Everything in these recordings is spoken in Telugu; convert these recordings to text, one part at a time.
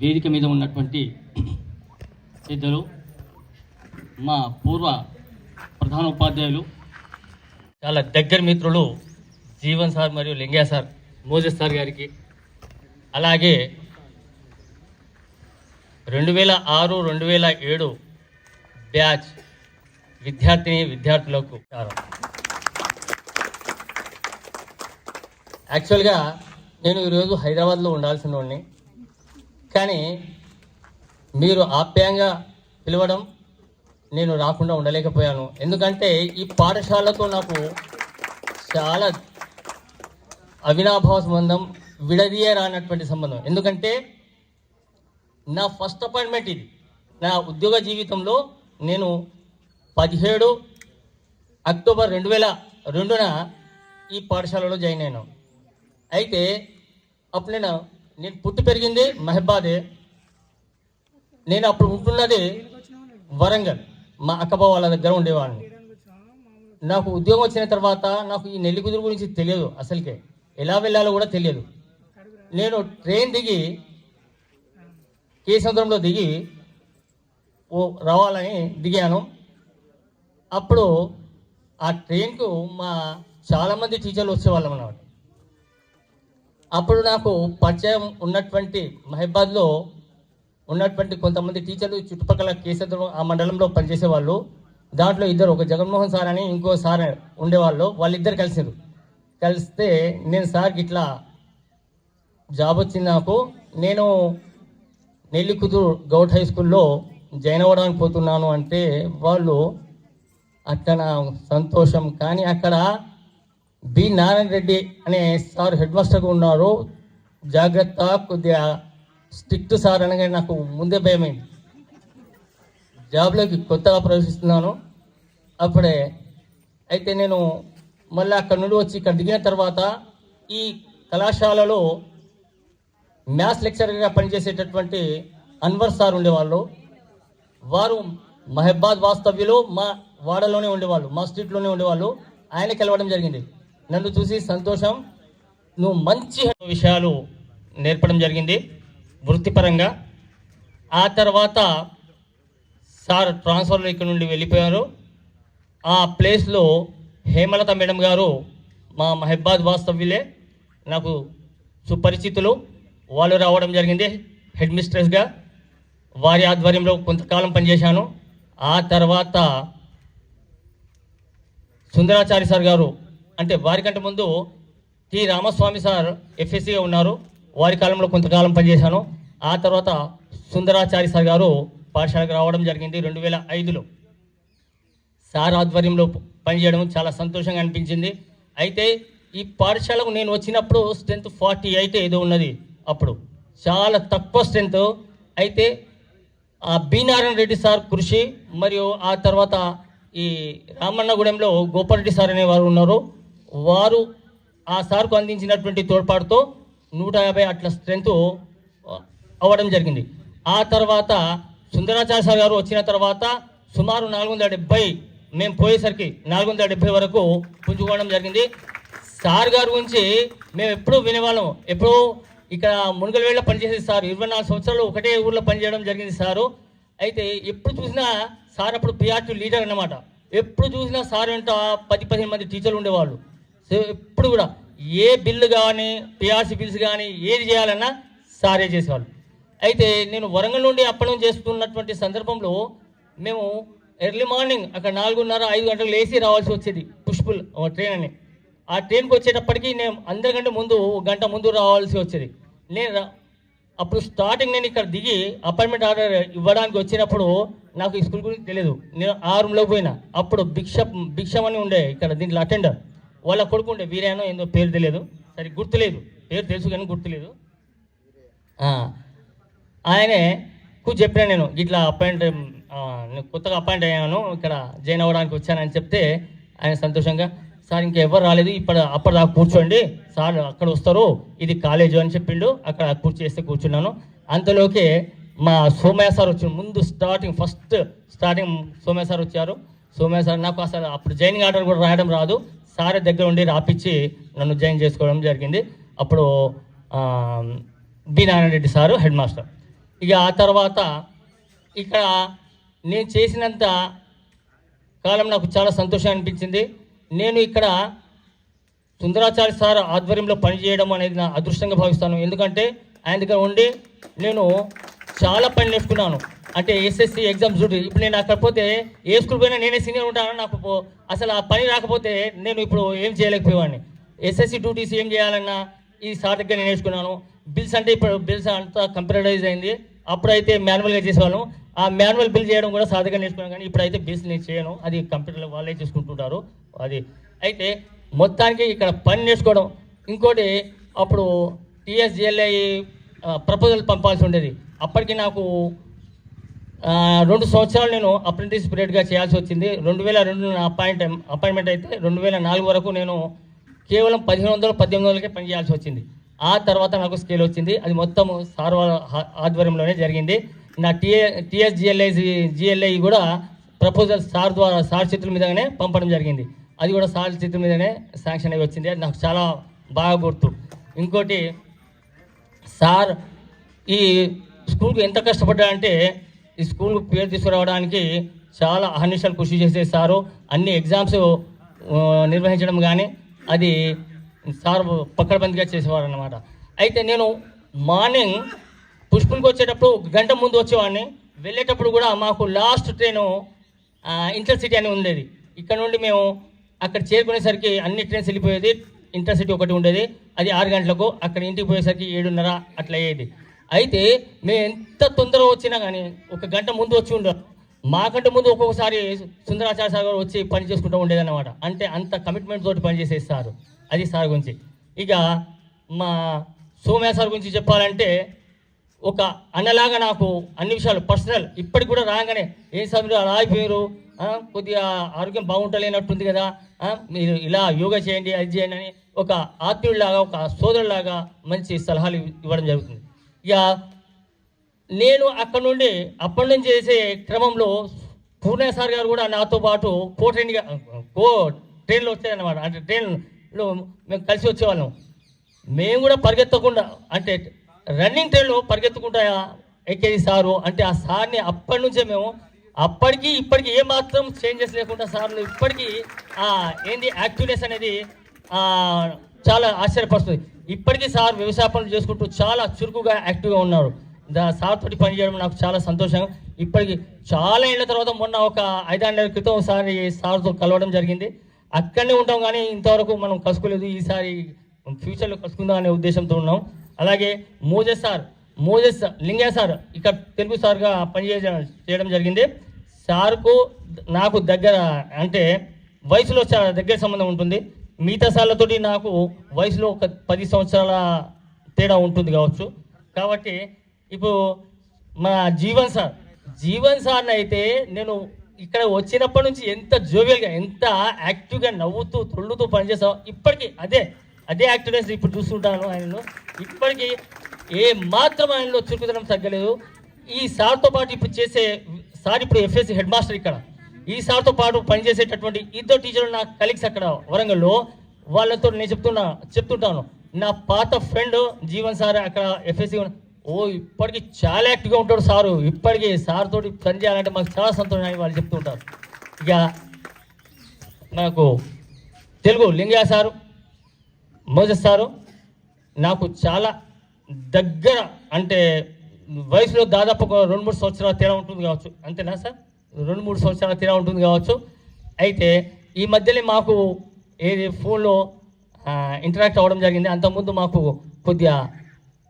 వేదిక మీద ఉన్నటువంటి ఇద్దరు మా పూర్వ ప్రధాన ఉపాధ్యాయులు చాలా దగ్గర మిత్రులు జీవన్ సార్ మరియు లింగయ్య సార్ మోజెస్ సార్ గారికి. అలాగే రెండు వేల ఆరు రెండు వేల ఏడు బ్యాచ్ విద్యార్థిని విద్యార్థులకు యాక్చువల్గా నేను ఈరోజు హైదరాబాద్లో ఉండాల్సిన వాడిని. కానీ మీరు ఆప్యాయంగా పిలవడం నేను రాకుండా ఉండలేకపోయాను. ఎందుకంటే ఈ పాఠశాలతో నాకు చాలా అవినాభావ సంబంధం విడదీయ రానటువంటి సంబంధం. ఎందుకంటే నా ఫస్ట్ అపాయింట్మెంట్ ఇది. నా ఉద్యోగ జీవితంలో నేను పదిహేడు అక్టోబర్ రెండు వేల రెండున ఈ పాఠశాలలో జాయిన్ అయినాను అయితే అప్పుడు నేను నేను పుట్టి పెరిగింది మహబాదే. నేను అప్పుడు ఉంటున్నది వరంగల్. మా అక్కబావ వాళ్ళ దగ్గర ఉండేవాడిని. నాకు ఉద్యోగం వచ్చిన తర్వాత నాకు ఈ నెల్లికుదురు గురించి తెలియదు అసలుకే. ఎలా వెళ్ళాలో కూడా తెలియదు. నేను ట్రైన్ దిగి కేసముద్రంలో దిగి ఓ రావాలని దిగాను. అప్పుడు ఆ ట్రైన్కు మా చాలామంది టీచర్లు వచ్చేవాళ్ళం అన్నమాట. అప్పుడు నాకు పరిచయం ఉన్నటువంటి మహిబాద్లో ఉన్నటువంటి కొంతమంది టీచర్లు చుట్టుపక్కల కేసముద్రం ఆ మండలంలో పనిచేసే వాళ్ళు దాంట్లో ఇద్దరు ఒక జగన్మోహన్ సార్ అని ఇంకో సార్ ఉండేవాళ్ళు. వాళ్ళిద్దరు కలిసారు కలిస్తే నేను సార్కి ఇట్లా జాబ్ వచ్చింది నాకు. నేను నెల్లికుదురు గౌట్ హై స్కూల్లో జాయిన్ అవ్వడానికి పోతున్నాను అంటే వాళ్ళు అక్కడ సంతోషం. కానీ అక్కడ బి నారాయణ రెడ్డి అనే సార్ హెడ్ మాస్టర్గా ఉన్నారు. జాగ్రత్త కొద్దిగా స్ట్రిక్ట్ సార్ అనగా నాకు ముందే భయమైంది. జాబ్లోకి కొత్తగా ప్రవేశిస్తున్నాను. అప్పుడే అయితే నేను మళ్ళీ అక్కడ నుండి వచ్చి ఇక్కడ దిగిన తర్వాత ఈ కళాశాలలో మ్యాథ్స్ లెక్చరర్గా పనిచేసేటటువంటి అన్వర్ సార్ ఉండేవాళ్ళు. వారు మహబాద్ వాస్తవ్యులు మా వాడలోనే ఉండేవాళ్ళు మా స్ట్రీట్లోనే ఉండేవాళ్ళు. ఆయన కలవడం జరిగింది. నన్ను చూసి సంతోషం. నువ్వు మంచి విషయాలు నేర్పడం జరిగింది. వృత్తిపరంగా. ఆ తర్వాత సార్ ట్రాన్స్ఫర్లో ఇక్కడ నుండి వెళ్ళిపోయారు. ఆ ప్లేస్లో హేమలత మేడం గారు మా మహబాద్ వాస్తవ్యులే. నాకు సుపరిచితులు. వాళ్ళు రావడం జరిగింది హెడ్ మిస్ట్రెస్గా వారి ఆధ్వర్యంలో కొంతకాలం పనిచేశాను. ఆ తర్వాత సుందరాచారి సార్ గారు అంటే వారికంటే ముందు టి. రామస్వామి సార్ ఎఫ్ఎస్సీగా ఉన్నారు. వారి కాలంలో కొంతకాలం పనిచేశాను. ఆ తర్వాత సుందరాచారి సార్ గారు పాఠశాలకు రావడం జరిగింది రెండు వేల ఐదులో. సార్ ఆధ్వర్యంలో పనిచేయడం చాలా సంతోషంగా అనిపించింది. అయితే ఈ పాఠశాలకు నేను వచ్చినప్పుడు స్ట్రెంత్ ఫార్టీ అయితే ఏదో ఉన్నది అప్పుడు. చాలా తక్కువ స్ట్రెంత్ అయితే ఆ బి నారాయణ రెడ్డి సార్ కృషి మరియు ఆ తర్వాత ఈ రామన్నగూడెంలో గోపారెడ్డి సార్ అనే వారు ఉన్నారు. వారు ఆ సార్కు అందించినటువంటి తోడ్పాటుతో నూట యాభై అట్ల స్ట్రెంత్ అవ్వడం జరిగింది. ఆ తర్వాత సుందరాచార్య సార్ గారు వచ్చిన తర్వాత సుమారు నాలుగు వందల డెబ్బై మేము పోయేసరికి నాలుగు వందల డెబ్బై వరకు పుంజుకోవడం జరిగింది. సార్ గారి గురించి మేము ఎప్పుడూ వినేవాళ్ళం. ఎప్పుడూ ఇక్కడ మునుగలవేళ్ళ పనిచేసే సార్. ఇరవై నాలుగు సంవత్సరాలు ఒకటే ఊర్లో పనిచేయడం జరిగింది సారు. అయితే ఎప్పుడు చూసినా సార్ అప్పుడు పిఆర్టీ లీడర్ అన్నమాట. ఎప్పుడు చూసినా సార్ వెంట పది పదిహేను మంది టీచర్లు ఉండేవాళ్ళు. ఎప్పుడు కూడా ఏ బిల్లు కానీ పిఆర్సీ బిల్స్ కానీ ఏది చేయాలన్నా సారే చేసేవాళ్ళు. అయితే నేను వరంగల్ నుండి అప్పడం చేస్తున్నటువంటి సందర్భంలో మేము ఎర్లీ మార్నింగ్ అక్కడ నాలుగున్నర ఐదు గంటలకు లేచి రావాల్సి వచ్చేది పుష్పుల్ ట్రైన్ అని. ఆ ట్రైన్కి వచ్చేటప్పటికి నేను అందరికంటే ముందు గంట ముందు రావాల్సి వచ్చేది. నేను రా- అప్పుడు స్టార్టింగ్ నేను ఇక్కడ దిగి అపాయింట్మెంట్ ఆర్డర్ ఇవ్వడానికి వచ్చినప్పుడు నాకు ఈ స్కూల్ గురించి తెలియదు నేను ఆ రూమ్లోకి పోయినా. అప్పుడు భిక్ష భిక్షం అని ఉండే ఇక్కడ దీంట్లో అటెండర్ వాళ్ళ కొడుకు ఉండే వీరేనో ఏందో పేరు తెలియదు. సరే గుర్తులేదు. పేరు తెలుసు కానీ గుర్తులేదు. ఆయనే కూర్చు చెప్పినా నేను ఇట్లా అపాయింట్ నేను కొత్తగా అపాయింట్ అయ్యాను ఇక్కడ జాయిన్ అవ్వడానికి వచ్చానని చెప్తే ఆయన సంతోషంగా సార్ ఇంకెవరు రాలేదు ఇప్పుడు అప్పటిదాకా కూర్చోండి. సార్ అక్కడ వస్తారు. ఇది కాలేజు అని చెప్పిండు. అక్కడ కూర్చేస్తే కూర్చున్నాను. అంతలోకే మా సోమయ్య సార్ వచ్చి ముందు starting first starting Somayya sir వచ్చారు. సోమయ్య సార్ నాకు అసలు అప్పుడు జాయినింగ్ ఆర్డర్ కూడా రాయడం రాదు. సార్ దగ్గర ఉండి రాపిచ్చి నన్ను జాయిన్ చేసుకోవడం జరిగింది. అప్పుడు B Narayana Reddy sir head master. ఇక ఆ తర్వాత ఇక్కడ నేను చేసినంత కాలం నాకు చాలా సంతోషం అనిపించింది. నేను ఇక్కడ సుందరాచార్య సార్ ఆధ్వర్యంలో పనిచేయడం అనేది నా అదృష్టంగా భావిస్తాను. ఎందుకంటే ఆయన దగ్గర ఉండి నేను చాలా పని నేర్చుకున్నాను. అంటే ఎస్ఎస్సి ఎగ్జామ్స్ డ్యూటీ ఇప్పుడు నేను అక్కడ పోతే ఏ స్కూల్ పోయినా నేనే సీనియర్ ఉంటాను నాకు పో- అసలు ఆ పని రాకపోతే నేను ఇప్పుడు ఏం చేయలేకపోయేవాడిని. ఎస్ఎస్సి డ్యూటీస్ ఏం చేయాలన్నా ఈ సార్ దగ్గర నేను నేర్చుకున్నాను. బిల్స్ అంటే ఇప్పుడు బిల్స్ అంతా కంప్యూటరైజ్ అయింది. అప్పుడైతే మాన్యువల్గా చేసేవాళ్ళం. ఆ మాన్యువల్ బిల్ చేయడం కూడా సార్ దగ్గర నేర్చుకున్నాను కానీ ఇప్పుడైతే బిల్స్ నేను చేయను. అది కంప్యూటర్లో వాళ్ళే చేసుకుంటుంటారు. అది అయితే మొత్తానికి ఇక్కడ పని నేర్చుకోవడం. ఇంకోటి అప్పుడు టీఎస్జిఎల్ఐ ప్రపోజల్ పంపాల్సి ఉండేది. అప్పటికి నాకు రెండు సంవత్సరాలు నేను అప్రెంటిస్ పీరియడ్గా చేయాల్సి వచ్చింది. రెండు వేల రెండు నా అపాయింట్ అపాయింట్మెంట్ అయితే రెండు వేల నాలుగు వరకు నేను కేవలం పదిహేను వందలు పద్దెనిమిది వందలకే పని చేయాల్సి వచ్చింది. ఆ తర్వాత నాకు స్కేల్ వచ్చింది. అది మొత్తం సార్ వాళ్ళ ఆధ్వర్యంలోనే జరిగింది. నా టీఏ టీఎస్జిఎల్ఐ జిఎల్ఐ కూడా ప్రపోజల్ సార్ ద్వారా సార్ చేతుల మీదనే పంపడం జరిగింది. అది కూడా సార్ చేతుల మీదనే శాంక్షన్ అయి వచ్చింది. అది నాకు చాలా బాగా గుర్తు. ఇంకోటి సార్ ఈ స్కూల్కి ఎంత కష్టపడ్డాడంటే ఈ స్కూల్ పేరు తీసుకురావడానికి చాలా అహర్నిశలు కృషి చేసే సారు. అన్ని ఎగ్జామ్స్ నిర్వహించడం కానీ అది సార్ పక్కడబందిగా చేసేవారు అనమాట అయితే నేను మార్నింగ్ పుష్పంకి వచ్చేటప్పుడు గంట ముందు వచ్చేవాడిని. వెళ్ళేటప్పుడు కూడా మాకు లాస్ట్ ట్రైను ఇంటర్సిటీ అని ఉండేది. ఇక్కడ నుండి మేము అక్కడ చేరుకునేసరికి అన్ని ట్రైన్స్ వెళ్ళిపోయేది. ఇంటర్సిటీ ఒకటి ఉండేది. అది ఆరు గంటలకు అక్కడ ఇంటికి పోయేసరికి ఏడున్నర అట్లా అయ్యేది. అయితే మేము ఎంత తొందరగా వచ్చినా కానీ ఒక గంట ముందు వచ్చి ఉండరు. మాకంటే ముందు ఒక్కొక్కసారి సుందరాచార్య సార్ గారు వచ్చి పని చేసుకుంటూ ఉండేదన్నమాట. అంటే అంత కమిట్మెంట్ తోటి పని చేసేస్తారు. అది సార్ గురించి. ఇక మా సోమ్య సార్ గురించి చెప్పాలంటే ఒక అన్నలాగా నాకు అన్ని విషయాలు పర్సనల్ ఇప్పటికి కూడా రాగానే ఏం సార్ మీరు అలా అయిపోయారు? కొద్దిగా ఆరోగ్యం బాగుంటలేనట్టుంది కదా? మీరు ఇలా యోగా చేయండి అది చేయండి అని ఒక ఆత్మీయుడిలాగా ఒక సోదరులాగా మంచి సలహాలు ఇవ్వడం జరుగుతుంది. ఇక నేను అక్కడ నుండి అప్పటి నుంచి చేసే క్రమంలో పూర్ణ సార్ గారు కూడా నాతో పాటు కో ట్రైన్గా కో ట్రైన్లో వచ్చాయన్నమాట అంటే ట్రైన్లో మేము కలిసి వచ్చేవాళ్ళం. మేము కూడా పరిగెత్తకుండా అంటే రన్నింగ్ ట్రైన్లో పరిగెత్తకుండా ఎక్కేది సారు అంటే ఆ సార్ని అప్పటి నుంచే మేము అప్పటికి ఇప్పటికి ఏ మాత్రం చేంజెస్ లేకుండా సార్లు ఇప్పటికీ ఏంది యాక్టివ్నెస్ అనేది చాలా ఆశ్చర్యపరుస్తుంది. ఇప్పటికీ సార్ వ్యవసాయ పనులు చేసుకుంటూ చాలా చురుకుగా యాక్టివ్గా ఉన్నారు. దా సార్ తోటి పని చేయడం నాకు చాలా సంతోషంగా. ఇప్పటికి చాలా ఏళ్ళ తర్వాత మొన్న ఒక ఐదారు నెలల క్రితం ఒకసారి సార్తో కలవడం జరిగింది. అక్కడనే ఉంటాం కానీ ఇంతవరకు మనం కలుసుకోలేదు. ఈసారి ఫ్యూచర్లో కలుసుకుందాం అనే ఉద్దేశంతో ఉన్నాం. అలాగే Moses sir Moses Lingayya sir ఇక్కడ తెలుగు సార్గా పనిచేయడం చేయడం జరిగింది. సార్కు నాకు దగ్గర అంటే వయసులో చాలా దగ్గర సంబంధం ఉంటుంది. మిగతా సార్లతోటి నాకు వయసులో ఒక పది సంవత్సరాల తేడా ఉంటుంది కావచ్చు. కాబట్టి ఇప్పుడు మా జీవన్ సార్ జీవన్ సార్ని అయితే నేను ఇక్కడ వచ్చినప్పటి నుంచి ఎంత జోవియల్గా ఎంత యాక్టివ్గా నవ్వుతూ తొళ్ళుతూ పనిచేస్తావు ఇప్పటికీ అదే అదే యాక్టివ్నెస్ ఇప్పుడు చూస్తుంటాను ఆయనను. ఇప్పటికీ ఏ మాత్రం ఆయనలో చురుకుదనం తగ్గలేదు. ఈ సార్తో పాటు ఇప్పుడు చేసే సార్ ఇప్పుడు ఎఫ్ఎస్సి హెడ్ మాస్టర్ ఇక్కడ. ఈ సార్తో పాటు పనిచేసేటటువంటి ఇద్దరు టీచర్లు నా కలీగ్స్ అక్కడ వరంగల్లో. వాళ్ళతో నేను చెప్తున్నా చెప్తుంటాను. నా పాత ఫ్రెండ్ జీవన్ సార్ అక్కడ ఎఫ్ఎస్సి ఓ ఇప్పటికీ చాలా యాక్టివ్గా ఉంటాడు సారు. ఇప్పటికీ సార్ తోటి పని చేయాలంటే మాకు చాలా సంతోషం అని వాళ్ళు చెప్తుంటారు ఇక నాకు Telugu Lingayya sir Moses sir నాకు చాలా దగ్గర అంటే వయసులో దాదాపు ఒక రెండు మూడు సంవత్సరాల తేడా ఉంటుంది కావచ్చు. అంతేనా సార్? రెండు మూడు సంవత్సరాల తీరా ఉంటుంది కావచ్చు. అయితే ఈ మధ్యనే మాకు ఏది ఫోన్లో ఇంటరాక్ట్ అవ్వడం జరిగింది. అంతకుముందు మాకు కొద్దిగా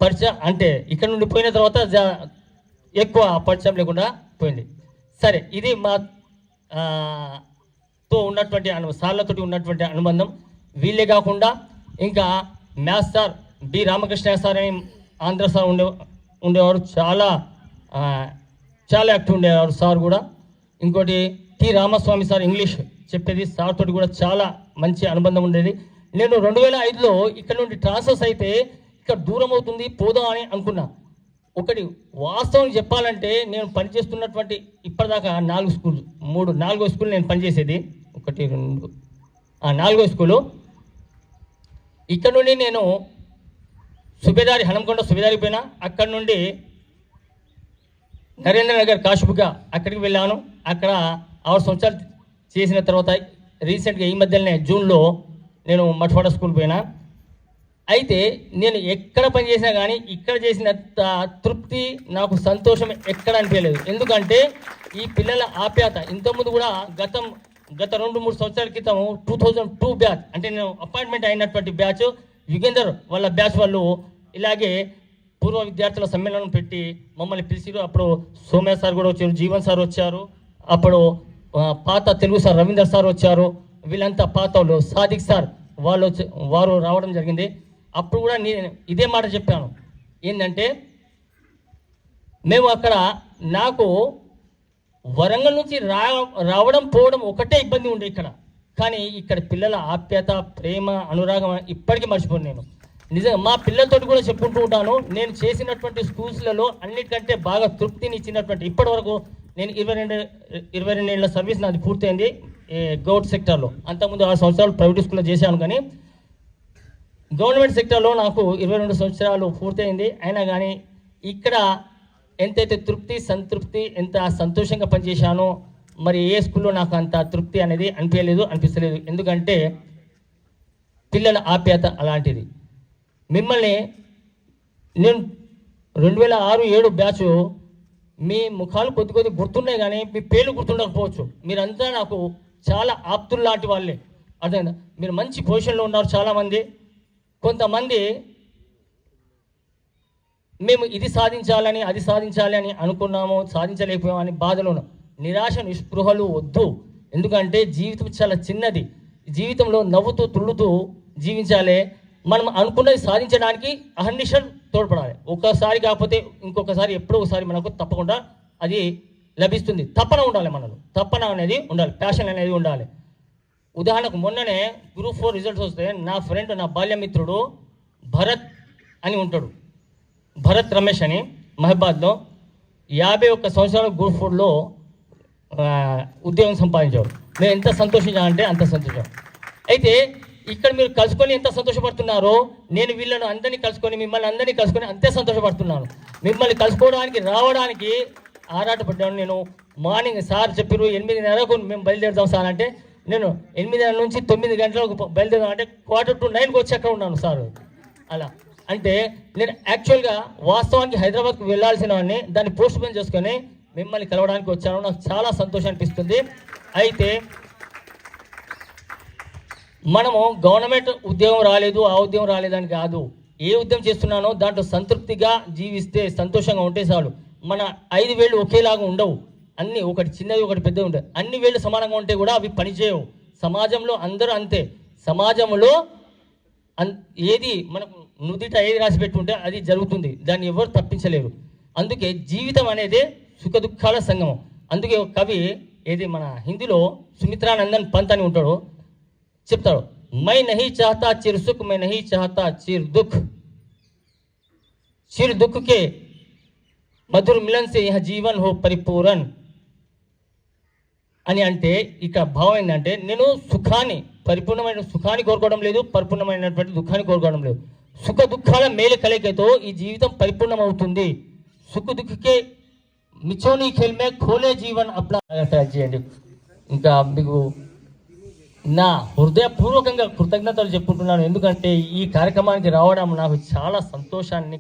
పరిచయం అంటే ఇక్కడ నుండి పోయిన తర్వాత ఎక్కువ పరిచయం లేకుండా పోయింది. సరే ఇది మా తో ఉన్నటువంటి అను సార్లతోటి ఉన్నటువంటి అనుబంధం. వీళ్ళే కాకుండా ఇంకా maths sir B Ramakrishna sir అని ఆంధ్ర సార్ ఉండే ఉండేవారు. చాలా చాలా యాక్టివ్ ఉండేవారు సార్ కూడా. ఇంకోటి టి రామస్వామి సార్ ఇంగ్లీష్ చెప్పేది సార్ తోటి కూడా చాలా మంచి అనుబంధం ఉండేది. నేను రెండు వేల ఐదులో ఇక్కడ నుండి ట్రాన్స్ఫర్స్ అయితే ఇక్కడ దూరం అవుతుంది పోదాం అని అనుకున్నా. ఒకటి వాస్తవం చెప్పాలంటే నేను పనిచేస్తున్నటువంటి ఇప్పటిదాకా నాలుగు స్కూల్ మూడు నాలుగో స్కూల్ నేను పనిచేసేది. ఒకటి రెండు ఆ నాలుగో స్కూలు. ఇక్కడ నుండి నేను సుబేదారి హనంకొండ సుబేదారికి పోయినా. అక్కడ నుండి నరేంద్ర నగర్ కాశుబుగా అక్కడికి వెళ్ళాను. అక్కడ ఆరు సంవత్సరాలు చేసిన తర్వాత రీసెంట్గా ఈ మధ్యలోనే జూన్లో నేను మఠవాడ స్కూల్ పోయినా. అయితే నేను ఎక్కడ పని చేసినా కానీ ఇక్కడ చేసిన తృప్తి నాకు సంతోషం ఎక్కడ అనిపించలేదు. ఎందుకంటే ఈ పిల్లల ఆప్యాత ఇంతకుముందు కూడా గతం గత రెండు మూడు సంవత్సరాల క్రితం టూ థౌజండ్ టూ బ్యాచ్ అంటే నేను అపాయింట్మెంట్ అయినటువంటి బ్యాచ్ యుగేందర్ వాళ్ళ బ్యాచ్ వాళ్ళు ఇలాగే పూర్వ విద్యార్థుల సమ్మేళనం పెట్టి మమ్మల్ని పిలిచిరు. అప్పుడు సోమయ్య సార్ కూడా వచ్చారు జీవన్ సార్ వచ్చారు. అప్పుడు పాత తెలుగు సార్ రవీందర్ సార్ వచ్చారు. వీళ్ళంతా పాత వాళ్ళు. సాదిక్ సార్ వాళ్ళు వారు రావడం జరిగింది. అప్పుడు కూడా నేను ఇదే మాట చెప్పాను. ఏంటంటే మేము అక్కడ నాకు వరంగల్ నుంచి రా రావడం పోవడం ఒకటే ఇబ్బంది ఉండే ఇక్కడ. కానీ ఇక్కడ పిల్లల ఆప్యాయత ప్రేమ అనురాగం ఇప్పటికీ మర్చిపోను నేను. నిజంగా మా పిల్లలతోటి కూడా చెప్పుకుంటూ ఉంటాను. నేను చేసినటువంటి స్కూల్స్లలో అన్నిటికంటే బాగా తృప్తిని ఇచ్చినటువంటి ఇప్పటి వరకు నేను ఇరవై రెండు ఇరవై రెండు ఏళ్ళ సర్వీస్ నాది పూర్తయింది గౌట్ సెక్టర్లో. అంతకుముందు ఆరు సంవత్సరాలు ప్రైవేట్ స్కూల్లో చేశాను కానీ గవర్నమెంట్ సెక్టర్లో నాకు ఇరవై రెండు సంవత్సరాలు పూర్తయింది. అయినా కానీ ఇక్కడ ఎంతైతే తృప్తి సంతృప్తి ఎంత సంతోషంగా పనిచేశానో మరి ఏ స్కూల్లో నాకు అంత తృప్తి అనేది అనిపించలేదు అనిపిస్తలేదు. ఎందుకంటే పిల్లల ఆప్యాయత అలాంటిది. మిమ్మల్ని నేను రెండు వేల ఆరు ఏడు బ్యాచ్ మీ ముఖాలు కొద్ది కొద్ది గుర్తున్నాయి కానీ మీ పేర్లు గుర్తుండకపోవచ్చు. మీరంతా నాకు చాలా ఆప్తులు లాంటి వాళ్ళే. అర్థమైందా? మీరు మంచి పొజిషన్లో ఉన్నారు చాలామంది. కొంతమంది మేము ఇది సాధించాలని అది సాధించాలి అని అనుకున్నాము సాధించలేకపోయామని బాధలో ఉన్నాం. నిరాశ నిస్పృహలు వద్దు. ఎందుకంటే జీవితం చాలా చిన్నది. జీవితంలో నవ్వుతూ తుళ్ళుతూ జీవించాలి. మనం అనుకున్నది సాధించడానికి అహర్నిషన్ తోడ్పడాలి. ఒక్కసారి కాకపోతే ఇంకొకసారి ఎప్పుడో ఒకసారి మనకు తప్పకుండా అది లభిస్తుంది. తప్పన ఉండాలి మనలో. తప్పన అనేది ఉండాలి. ప్యాషన్ అనేది ఉండాలి. ఉదాహరణకు మొన్ననే గ్రూప్ ఫోర్ రిజల్ట్స్ వస్తే నా ఫ్రెండ్ నా బాల్యమిత్రుడు భరత్ అని ఉంటాడు. భరత్ రమేష్ అని మహబాద్లో యాభై ఒక్క సంవత్సరాల గ్రూప్ ఫోర్లో ఉద్యోగం సంపాదించాడు. నేను ఎంత సంతోషించానంటే అంత సంతోషం. అయితే ఇక్కడ మీరు కలుసుకొని ఎంత సంతోషపడుతున్నారో నేను వీళ్ళను అందరినీ కలుసుకొని మిమ్మల్ని అందరినీ కలుసుకొని అంతే సంతోషపడుతున్నాను. మిమ్మల్ని కలుసుకోవడానికి రావడానికి ఆరాటపడ్డాను నేను. మార్నింగ్ సార్ చెప్పిరు ఎనిమిదిన్నరకు మేము బయలుదేరుదాం సార్ అంటే నేను ఎనిమిదిన్నర నుంచి తొమ్మిది గంటలకు బయలుదేరాం అంటే క్వార్టర్ టు నైన్కి వచ్చి అక్కడ ఉన్నాను సార్. అలా. అంటే నేను యాక్చువల్గా వాస్తవానికి హైదరాబాద్కు వెళ్ళాల్సిన వాడిని దాన్ని పోస్ట్ పోన్ చేసుకొని మిమ్మల్ని కలవడానికి వచ్చాను. నాకు చాలా సంతోషం అనిపిస్తుంది. అయితే మనము గవర్నమెంట్ ఉద్యోగం రాలేదు ఆ ఉద్యోగం రాలేదని కాదు. ఏ ఉద్యోగం చేస్తున్నానో దాంట్లో సంతృప్తిగా జీవిస్తే సంతోషంగా ఉంటే చాలు. మన ఐదు వేళ్ళు ఒకేలాగా ఉండవు. అన్ని ఒకటి చిన్నది ఒకటి పెద్దది ఉంటాయి అన్ని వేళ్ళు సమానంగా ఉంటే కూడా అవి పనిచేయవు. సమాజంలో అందరూ అంతే. సమాజంలో అన్ ఏది మనకు నుదిట ఏది రాసి పెట్టుకుంటే అది జరుగుతుంది. దాన్ని ఎవరు తప్పించలేరు. అందుకే జీవితం అనేది సుఖ దుఃఖాల సంగమం. అందుకే ఒక కవి ఏది మన హిందీలో సుమిత్రానందన్ పంత్ అని ఉంటాడు. చెప్తాడు మై నహి చాహతా చిర్ సుఖ్ మై నహి చాహతా చిర్ దుఃఖ్. చిర్ దుఃఖ్ కే మిలన్ సే యహ జీవన్ హో పరిపూరన్ అని అంటే ఇక భావం ఏంటంటే నేను సుఖాన్ని పరిపూర్ణమైన సుఖాన్ని కోరుకోవడం లేదు పరిపూర్ణమైనటువంటి దుఃఖాన్ని కోరుకోవడం లేదు. సుఖ దుఃఖాల మేలు కలయికతో ఈ జీవితం పరిపూర్ణమవుతుంది. సుఖ దుఃఖకే మిచోని ఖేల్ ఖోలే జీవన్ అప్లా చేయండి. ఇంకా మీకు నా హృదయపూర్వకంగా కృతజ్ఞతలు చెప్పుకుంటున్నాను. ఎందుకంటే ఈ కార్యక్రమానికి రావడం నాకు చాలా సంతోషాన్ని